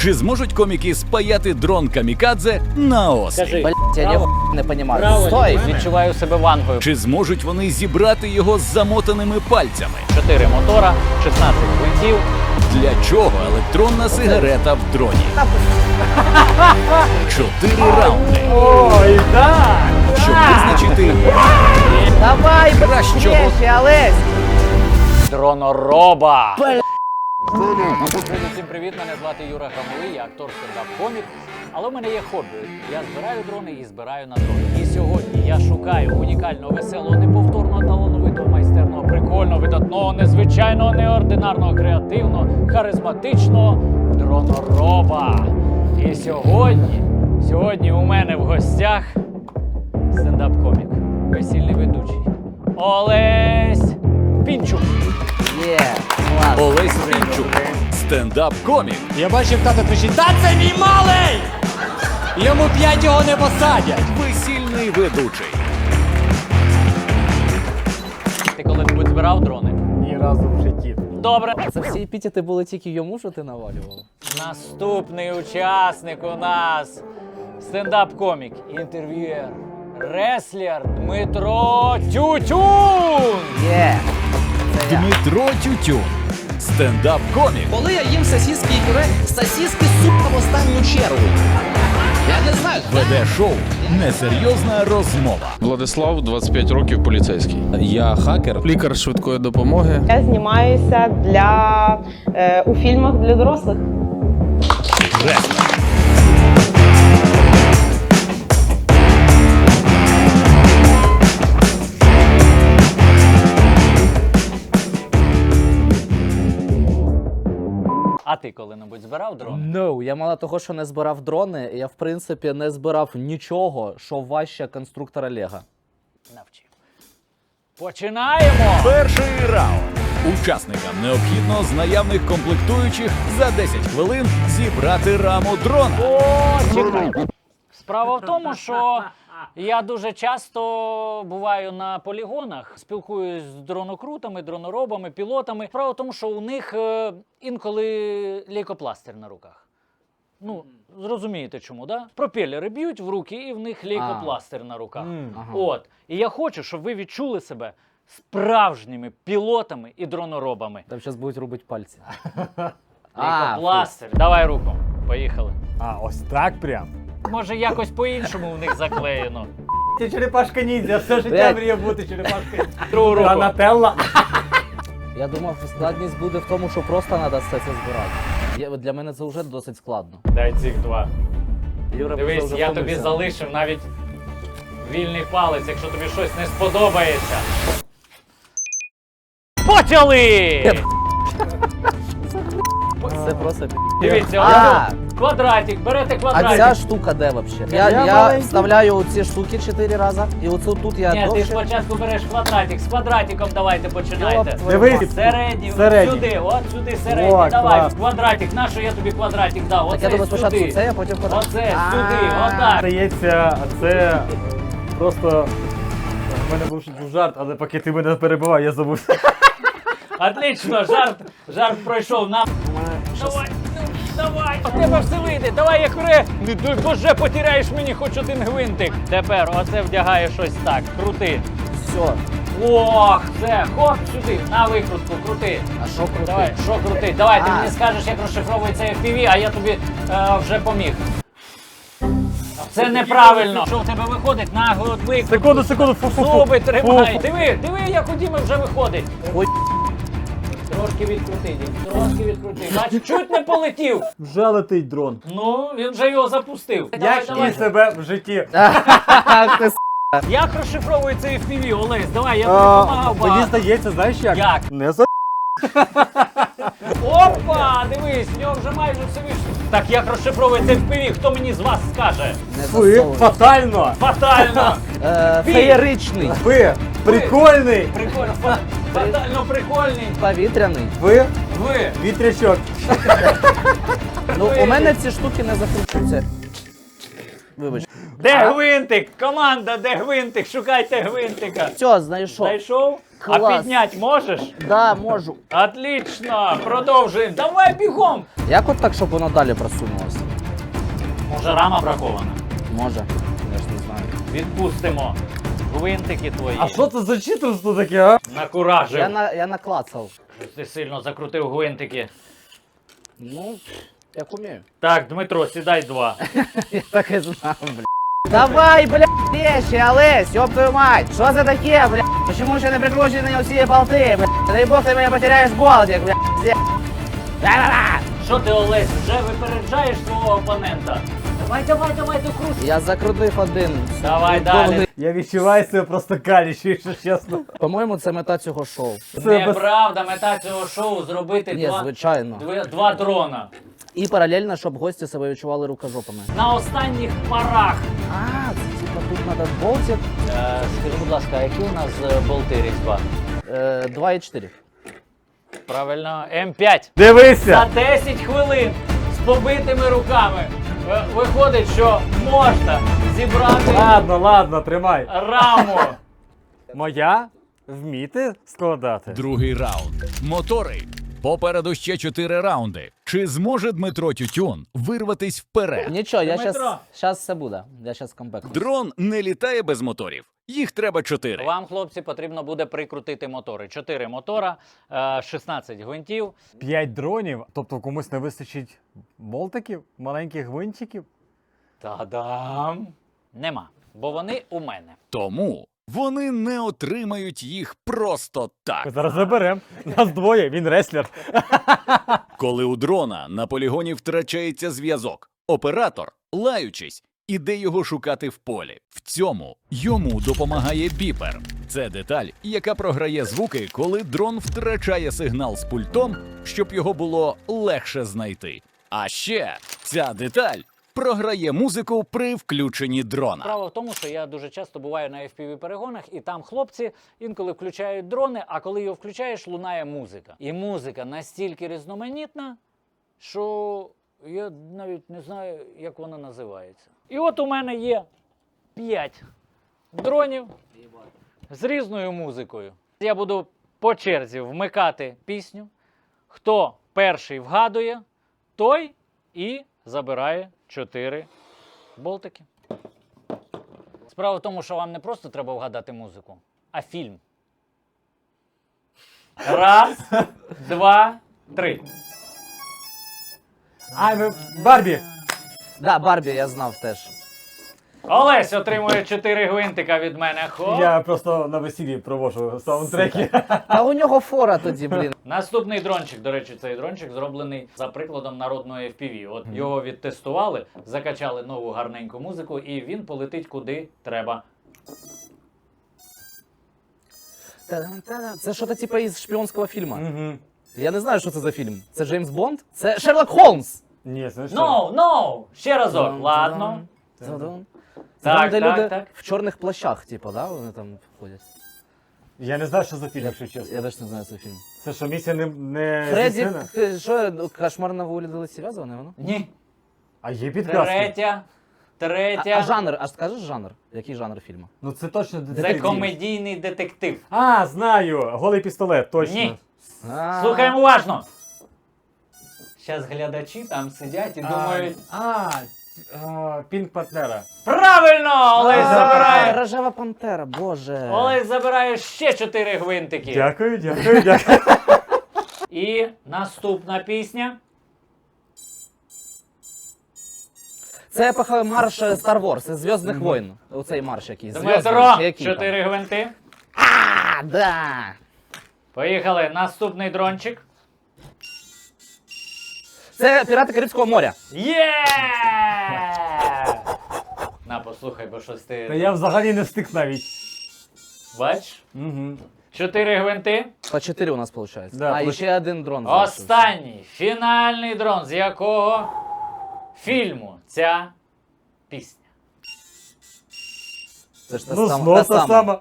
Чи зможуть коміки спаяти дрон камікадзе на острів? Блять, я ніхуя не понимаю. Право, Стой! Відчуваю себе вангою. Чи зможуть вони зібрати його з замотаними пальцями? 4 мотора, 16 гвинтів. Для чого електронна сигарета в дроні? Чотири раунди. Ой, так! Щоб визначити Давай, Кращого. Олесь! Дронороба! Всім привіт! Мене звати Юра Гамовий, я актор стендап-комік. Але в мене є хобі. Я збираю дрони і збираю на дрони. І сьогодні я шукаю унікального, веселого, неповторного, талановитого, майстерного, прикольного, видатного, незвичайного, неординарного, креативного, харизматичного дронороба. І сьогодні, сьогодні у мене в гостях стендап-комік, весільний ведучий Олесь Пінчук. Є, клас. Олесь Пінчук, стендап-комік. Я бачив тата кричить, та це мій малий! Йому п'ять його не посадять. Весільний ведучий. Ти коли-небудь збирав дрони? Ні разу в житті. Добре. Це всі епітети були тільки йому, що ти навалював? Наступний учасник у нас стендап-комік, інтерв'юер, реслер Дмитро Тютюн. Є. Я. Дмитро Тютюн, стендап-комік. Коли я їм сосиски і пюре, сосиски сука в останню чергу. Я не знаю. Веде шоу Несерйозна розмова. Владислав, 25 років, поліцейський. Я хакер, лікар швидкої допомоги. Я знімаюся для е, у фільмах для дорослих. Реслер. А ти коли-небудь збирав дрони? No, я мало того, що не збирав дрони, я в принципі не збирав нічого, що важче конструктора Лего. Навчив. Починаємо! Перший раунд. Учасникам необхідно з наявних комплектуючих за 10 хвилин зібрати раму дрона. О, чекай. Справа в тому, що я дуже часто буваю на полігонах, спілкуюсь з дронокрутами, дроноробами, пілотами. Справа в тому, що у них е, інколи лейкопластир на руках. Ну, зрозумієте чому, да? Пропелери б'ють в руки, і в них лейкопластир на руках. Ага. От. І я хочу, щоб ви відчули себе справжніми пілотами і дроноробами. Там зараз будуть робити пальці. Лейкопластир. Давай руку. Поїхали. А, ось так прям. Може, якось по-іншому в них заклеєно. Ти черепашка ніндзя, все життя Блядь. мріє бути черепашкою. Другу руку. Донателла. Я думав, складність буде в тому, що просто треба все це збирати. Я, для мене це вже досить складно. Дай цих два. Юра Дивись, вже я тобі втомився. залишив навіть вільний палець, якщо тобі щось не сподобається. Почали! Це просто пі***. Дивіться, А! Квадратик, берете А квадратик. ця штука де вообще? Я, Я я, маленький. вставляю ці штуки чотири рази, і оцю тут я Ні, ти довше. спочатку береш квадратик, з квадратиком давайте починайте. Дивись. Середній, Середній. сюди, от сюди середній, О, давай, клас. квадратик, на що я тобі квадратик дав? Так Оце я думаю, спочатку сюди. це, а потім квадрат. Оце, сюди, отак. Здається, це просто. У мене був був жарт, але поки ти мене перебивав, я забув. Отлично, жарт, жарт пройшов нам. Давай, давай, у тебе все вийде, давай як ре. Не дай боже, потеряєш мені хоч один гвинтик. Тепер оце вдягає щось так, крути. Все. Ох, все, хоп сюди, на викрутку, крути. А що крути? Давай, що крути? Давай, ти А. мені скажеш, як розшифровується FPV, а я тобі е, вже поміг. Це неправильно. Що в тебе виходить? Нагло от викрутку. Секунду, секунду, фу-фу-фу. Зуби тримай. Диви, диви, як у Діми вже виходить. Ой. Трошки відкрути, трошки відкрути. Бач, чуть не полетів. Вже летить дрон. Ну, він вже його запустив. Як давай. і себе в житті. Як розшифровується FPV, Олесь? Давай, я тобі допомагав. Мені багато. здається, знаєш як? Як? Не за. Опа! Дивись, в нього вже майже все вийшло. Так як розшифровується FPV, хто мені з вас скаже? Ви фатально. Фатально! Е, Феєричний. Ви прикольний. Прикольно, фа- фатально прикольний. Повітряний. Ви Ви! вітрячок. Ну, у мене ці штуки не закручуються. Вибач. Де гвинтик? Команда, де гвинтик? Шукайте гвинтика. Все, знайшов. Знайшов? А Клас. піднять можеш? Да, можу. Отлично! Продовжуємо. Давай бігом! Як от так, щоб воно далі просунулося? Може, рама бракована. Може. Я ж не знаю. Відпустимо гвинтики твої. А що це за читерство таке, а? Накуражив. Я, на, я наклацав. Щось Ти сильно закрутив гвинтики. Ну, як умею. Так, Дмитро, сідай два. Я так і знав, бля. Давай, бля, вещи, Олесь, ёб твою мать! Что за такие, бля? Почему еще не прикручены все болты, бля? Дай бог ты меня потеряешь болтик, бля. Да-да-да! Що ти, Олесь, вже випереджаєш свого опонента? Давай, давай, давай, докручуй. Я закрутив один. Давай далі. Я відчуваю себе просто каліше, якщо чесно. По-моєму, це мета цього шоу. Це без- Неправда, мета цього шоу зробити Ні, два, звичайно. два, два дрона. І паралельно, щоб гості себе відчували рукожопами. На останніх парах. А, це типа тут треба болтик. Е, скажи, будь ласка, а які у нас е, болти різьба? Е, 2,4. Правильно, М5. Дивися! За 10 хвилин з побитими руками. Е, Виходить, що можна зібрати Ладно, ладно, тримай. раму. Моя вміти складати. Другий раунд. Мотори. Попереду ще чотири раунди. Чи зможе Дмитро Тютюн вирватись вперед? Нічого, я Дмитро. щас, щас все буде. Я зараз комбекну. Дрон не літає без моторів. Їх треба чотири. Вам, хлопці, потрібно буде прикрутити мотори. 4 мотора, е, 16 гвинтів. П'ять дронів, тобто комусь не вистачить болтиків, маленьких гвинтиків. Та-дам! Нема, бо вони у мене. Тому вони не отримають їх просто так. Зараз заберем. Нас двоє, він реслер. Коли у дрона на полігоні втрачається зв'язок, оператор, лаючись, іде його шукати в полі. В цьому йому допомагає біпер. Це деталь, яка програє звуки, коли дрон втрачає сигнал з пультом, щоб його було легше знайти. А ще ця деталь програє музику при включенні дрона. Справа в тому, що я дуже часто буваю на fpv перегонах, і там хлопці інколи включають дрони, а коли його включаєш, лунає музика. І музика настільки різноманітна, що я навіть не знаю, як вона називається. І от у мене є 5 дронів з різною музикою. Я буду по черзі вмикати пісню. Хто перший вгадує, той і забирає 4 болтики. Справа в тому, що вам не просто треба вгадати музику, а фільм. Раз, два, три. Ай, Барбі! Да, Барбі, я знав теж. Олесь отримує 4 гвинтика від мене. Хоп. Я просто на весіллі провожу саундтреки. А у нього фора тоді, блін. Наступний дрончик, до речі, цей дрончик зроблений за прикладом народного FPV. От його відтестували, закачали нову гарненьку музику, і він полетить куди треба. Та-дам-та-дам. Це що-то типу із шпіонського фільму. Мгм. Я не знаю, що це за фільм. Це Джеймс Бонд? Це Шерлок Холмс! Ні, знаєш? No, no! Ще разок. Ладно. Та-дам. Це Так, там, де так, люди так. в чорних плащах, типу, да, вони там ходять. Я не знаю, що за фільм, якщо чесно. Я теж не знаю цей фільм. Це що, місія не, не Фредді, здійснена? к- що, кошмар на вулиці зв'язане воно? Ні. А є підказки? Третя. А, Третя. а жанр, а скажеш жанр? Який жанр фільму? Ну це точно Це детектив. комедійний детектив. А, знаю! Голий пістолет, точно. Ні. А, Слухаємо уважно. Зараз глядачі там сидять і думають. А, а, пінг партнера. Правильно! Олесь а, забирає. Рожева пантера, боже. Олесь забирає ще чотири гвинтики. Дякую, дякую, дякую. І наступна пісня. Це епоха марш е, Star Wars, із Зв'язних воїн. Оцей марш якийсь. Дмитро, Зв'язний, чи який там? чотири гвинти. А, да. Поїхали. Наступний дрончик. Це пірати Карибського моря. Є! На, послухай, бо щось ти. Та я взагалі не встиг навіть. Бач? Угу. Чотири гвинти. По чотири у нас виходить. Да, а, і ще один дрон. залишився. Останній фінальний дрон, з якого фільму ця пісня. Це ж та Ну, сама- знов та та сама. сама.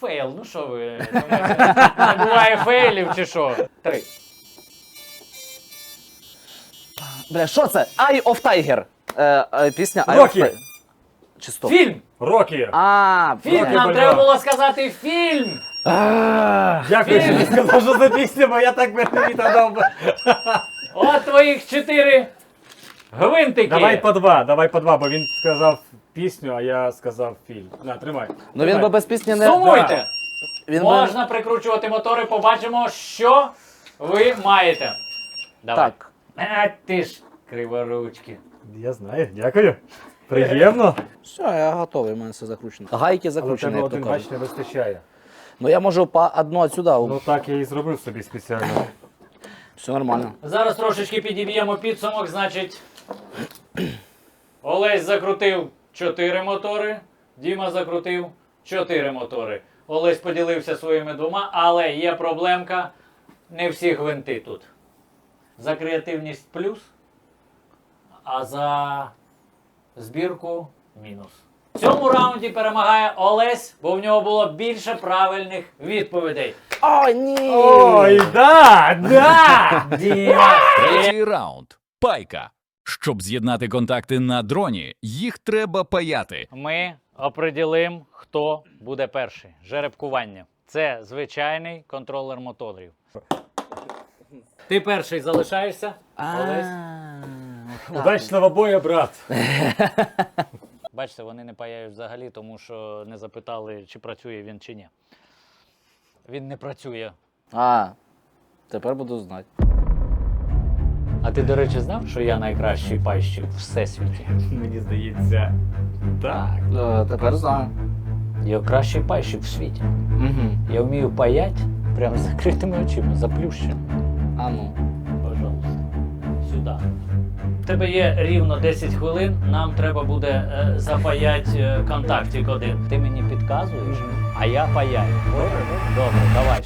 Фейл, ну що ви? думаєте, Не буває фейлів чи що? Три. Бля, що це? Eye of Tiger. Е, е, пісня Eye Рокі. of Tiger. Чи стоп? Фільм! Рокі. А, Фільм! бля. Нам Бульвар. треба було сказати фільм! Дякую, що ти сказав, що за пісня, бо я так би не відгадав би. От твоїх чотири гвинтики. Давай по два, давай по два, бо він сказав пісню, а я сказав фільм. На, тримай. Ну він би без пісні не. Сумуйте. Він би... Можна прикручувати мотори, побачимо, що ви маєте. Давай. Так. А ти ж криворучки. Я знаю, дякую. Приємно. Все, я готовий, у мене все закручено. Гайки Але закручені, тебе як то один кажуть. бач не вистачає. Ну я можу по одну отсюда, Ну так я і зробив собі спеціально. все нормально. Зараз трошечки підіб'ємо підсумок, значить. Олесь закрутив 4 мотори, Діма закрутив 4 мотори. Олесь поділився своїми двома, але є проблемка. Не всі гвинти тут. За креативність плюс, а за збірку мінус. В цьому раунді перемагає Олесь, бо в нього було більше правильних відповідей. Ой, ні! Ой, да, да! Третій раунд. Пайка. Щоб з'єднати контакти на дроні, їх треба паяти. Ми оприділимо, хто буде перший. Жеребкування. Це звичайний контролер моторів. Ти перший залишаєшся. Удачного боя, брат. Бачите, вони не паяють взагалі, тому що не запитали, чи працює він чи ні. Він не працює. А, тепер буду знати. А ти, до речі, знав, що я найкращий пайщик в всесвіті? Мені здається. Так. Е, тепер знаю. Я кращий пайщик в світі. Угу. Я вмію паять прямо з закритими очима, заплющеними. А ну. Пожалуйста, сюди. У тебе є рівно 10 хвилин, нам треба буде е, запаяти е, контактик один. Ти мені підказуєш, а я паяю. Добре, давай.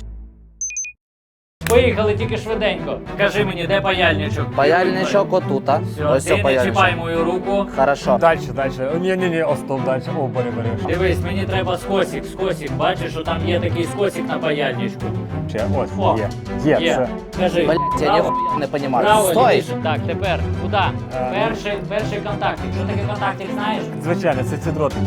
Поїхали тільки швиденько. Кажи мені, де паяльничок? Паяльничок отута. Все, Ось ти не чіпай паяльничок. мою руку. Хорошо. Дальше, дальше. Ні, ні, ні, остов дальше. О, бери, бери. Дивись, мені треба скосик, скосик. Бачиш, що там є такий скосик на паяльничку. Ще, ось, О, є. Є, Є. це. Кажи. Блять, я право, ніхуя не понимаю. Право, Стой! лівіше. Так, тепер куди? Перший, перший контактик. Що таке контактик, знаєш? Звичайно, це ці дротики.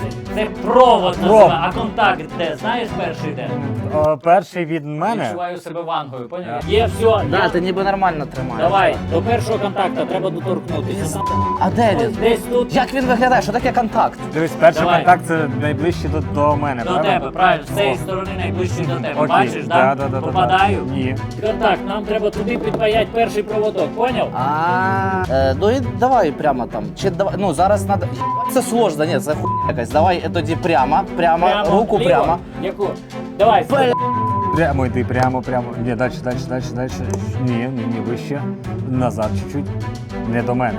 Це, це провод називає, а контакт де? Знаєш перший де? О, перший від мене. Відчуваю себе вангою, поняв? Є все, Да, ти ніби нормально тримаєш. Давай, до першого контакта треба доторкнутися. А де Ось він? десь тут Як він виглядає? Що таке контакт? Дивись, перший Давай. контакт це найближчий до, до мене, до правильно? тебе, правильно, з цієї сторони найближчий до тебе. Окей. Бачиш, да, да? да, да, да, Попадаю? Ні. Контакт, нам треба туди підпаяти перший проводок, поняв? А, е, ну і давай прямо там. Чи давай, ну зараз надо. Єбать, Це сложно, ні, це хуйня якась. Давай е, тоді прямо, прямо, руку ліво. прямо. Яку? Давай, Бля. Прямо йди, прямо, прямо. Ні, далі, далі, далі, далі. Ні, ні, ні, вище. Назад чуть-чуть. Не до мене.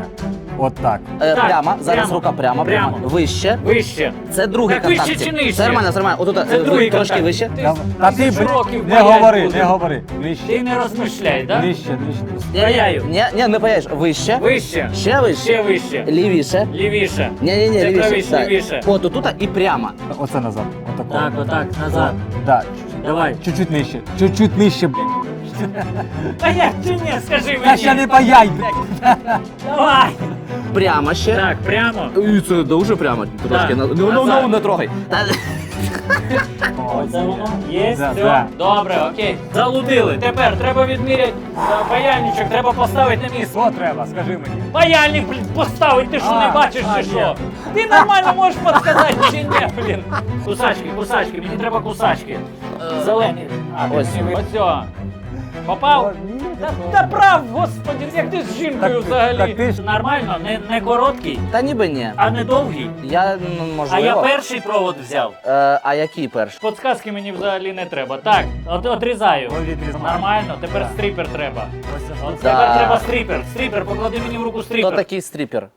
От так. Е, Так, прямо, зараз прямо, рука прямо, прямо. прямо. Вище. вище. Це другий Так вище контакт. чи нижче? Це нормально, це нормально. Отут Це е, другий трошки контакт. вище. Ти Та- Та ти, блін, років не говори, будеш. не говори. Нижче. Ти не розмишляй, так? Нижче, нижче. Ні, Паяю. Ні, ні, не паяєш. Вище. Вище. Ще вище. Ще вище. Лівіше. Лівіше. Ні, ні, ні, Це лівіше. правіше, так. лівіше. От отут і прямо. Оце назад. Отако. Так, отак, назад. Да. Давай. Чуть-чуть нижче. Чуть-чуть нижче, Паяй чи ні, скажи Та ще не паяй. Давай. Прямо ще. Так, прямо. І це дуже прямо трошки. Ну, ну, ну, не трогай. Та- Оце воно. Є, Да, все. да. Добре, окей. Залудили. Тепер треба відміряти е, паяльничок, треба поставити на місце. Що треба, скажи мені. Паяльник, блін, поставити, ти що А, не бачиш а, чи що? Ти нормально можеш підказати чи ні, блін. Кусачки, кусачки, мені треба кусачки. Зелені. А, Ось. ось. Ось. Попав? Та, та прав, господи, як ти з жінкою Так- взагалі. так ти ж- Нормально, не, не короткий, Та ніби ні. а не довгий. Я, ну, А я перший провод взяв. Е, а який перший? Подсказки мені взагалі не треба. Так, от, отрізаю. Ой. Нормально, тепер стріпер треба. От Да. тепер треба стріпер. Стріпер, поклади мені в руку Хто стріпер. такий стріпер?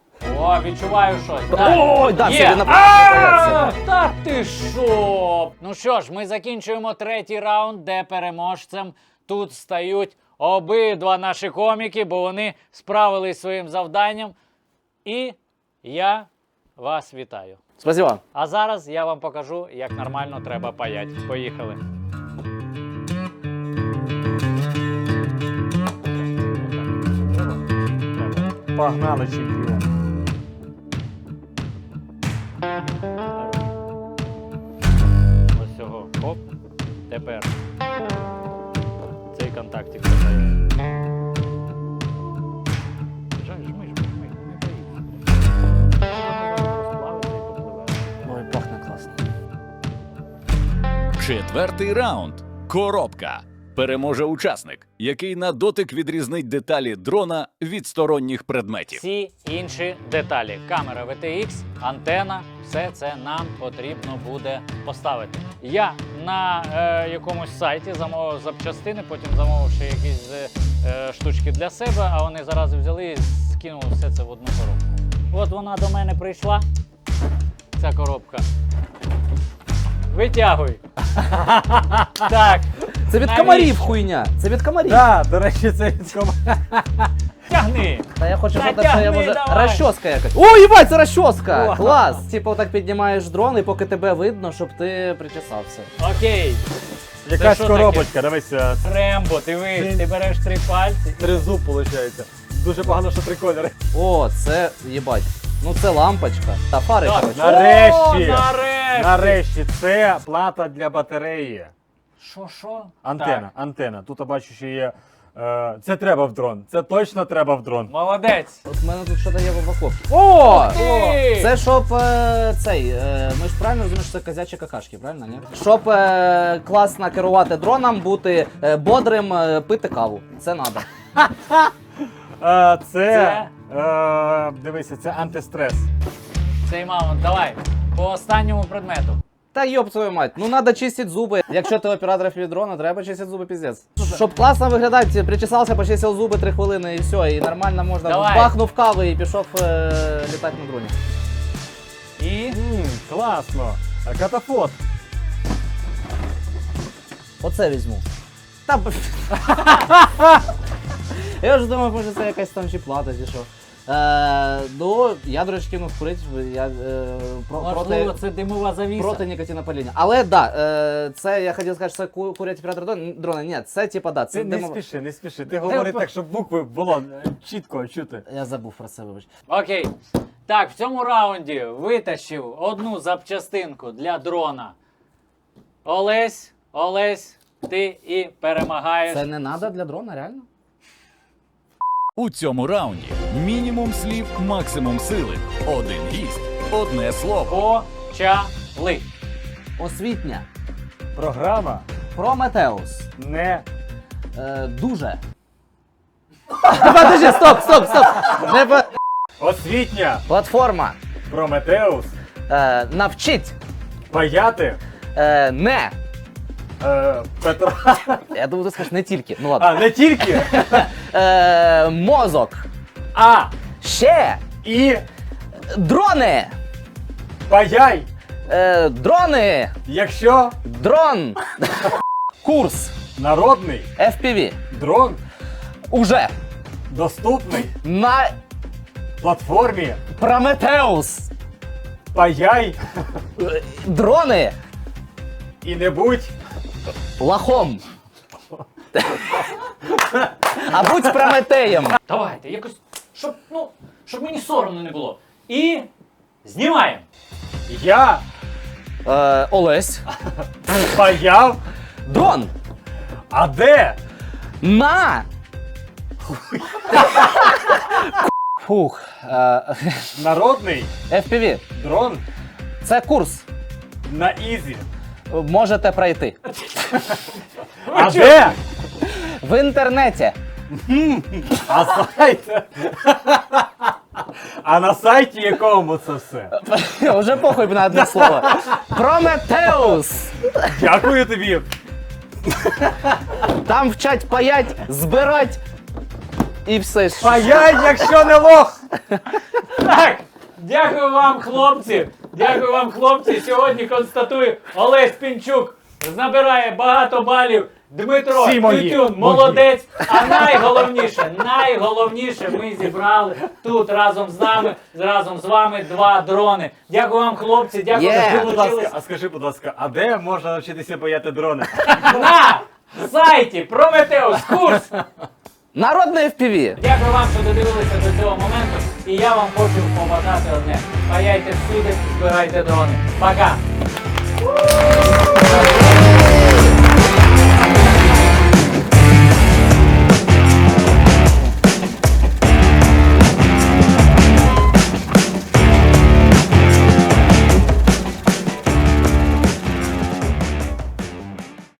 О, відчуваю щось. Ой, да, Є. це на А, Та ти що? Ну що ж, ми закінчуємо третій раунд, де переможцем тут стають обидва наші коміки, бо вони справились своїм завданням. І я вас вітаю. Спасибо. А зараз я вам покажу, як нормально треба паять. Поїхали. Погнали, чемпіон. Ось цього. Оп. Тепер попливе. Ой, пахне класно. Четвертий раунд. Коробка. Переможе учасник, який на дотик відрізнить деталі дрона від сторонніх предметів. Всі інші деталі. Камера VTX, антена, все це нам потрібно буде поставити. Я на е, якомусь сайті замовив запчастини, потім замовив ще якісь е, е, штучки для себе, а вони зараз взяли і скинули все це в одну коробку. От вона до мене прийшла, ця коробка. Витягуй. так. Це від Навіщо? комарів хуйня. Це від комарів. Так, до речі, це від команди. Тягни. Та я хочу Та сказати, що я тягни може. давай. Розчоска якась. О, їбать, це розчоска! Клас! Типу так піднімаєш дрон, і поки тебе видно, щоб ти причесався. Окей. Якась що коробочка, дивися. Рембо, дивись, ти береш три пальці. Тризуб, виходить. Дуже погано, що три кольори. О, це їбать. Ну це лампочка. Та фари, Так, коротше. Нарешті! О, нарешті! Нарешті, це плата для батареї. Що, що? Антена, Так. антена. Тут я бачу, що є. е, Це треба в дрон. Це точно треба в дрон. Молодець. От в мене тут щось є в упаковці. О! ти! Це щоб е, цей. Е, ми ж правильно розуміємо, що це козячі какашки, правильно? Ні? Щоб е, класно керувати дроном, бути е, бодрим, е, пити каву. Це треба. Е, Це. е, Дивися, це антистрес. Цей маунт, давай. По останньому предмету. Та йоб твою мать, ну треба чистити зуби. Якщо ти оператор філідрона, треба чистити зуби піздець. Щоб класно виглядати, причесався, почистив зуби 3 хвилини і все, і нормально можна Давай. бахнув кави і пішов е, літати на дроні. І. Ммм, класно. А Катафот. Оце візьму. Та б- Я вже думав, може це якась там чи плата, чи що. Е, ну, я, до речі, кинув курити, я е, про, Можливо, проти, це димова завіса. проти нікотинопаління. Але да, е, це я хотів сказати, що це ку- курять оператор дрон- дрона. Ні, це типа да, це Ти не демо- спіши, не спіши. Ти говори так, щоб букви було е, чітко чути. Я забув про це, вибач. Окей. Так, в цьому раунді витащив одну запчастинку для дрона. Олесь, Олесь, ти і перемагаєш. Це не треба для дрона, реально? У цьому раунді мінімум слів, максимум сили. Один гість, одне слово. Почали. Освітня. Програма Прометеус. не Е, дуже. Подожди, стоп, стоп, стоп. Не по... освітня. Платформа. Прометеус. Е, навчить. Паяти. Е, не. Е, Петра. Я думаю, ти скажеш не тільки. Ну ладно. А, не тільки. Е, мозок. А. Ще. І Дрони. паяй. Е, дрони. Якщо Дрон. Курс. народний FPV. дрон Уже. доступний На платформі Прометеус. паяй Е, Дрони. і не будь Лахом. А будь Прометеєм. Давайте, якось, щоб, ну, щоб мені соромно не було. І знімаємо. я Е, Олесь. паяв, Дрон. а де? На. Фух. Е, Народний FPV. дрон Це курс. на ізі. Можете пройти. А де? В інтернеті. А сайт. А на сайті якому це все? Вже похуй на одне слово. Прометеус. Дякую тобі. Там вчать паять, збирать і все. ж. Паяй, якщо не лох. Так, дякую вам, хлопці. Дякую вам, хлопці. Сьогодні констатую, Олесь Пінчук набирає багато балів. Дмитро Всі мої, Тютюн мої. молодець. А найголовніше, найголовніше, ми зібрали тут разом з нами, разом з вами два дрони. Дякую вам, хлопці. Дякую, Є. що Будь ласка, долучились а скажи, будь ласка, а де можна навчитися паяти дрони? на сайті Прометеус курс. Народне FPV. Дякую вам, що додивилися до цього моменту. І я вам хочу побажати одне. Паяйте всюди, збирайте дрони. Пока!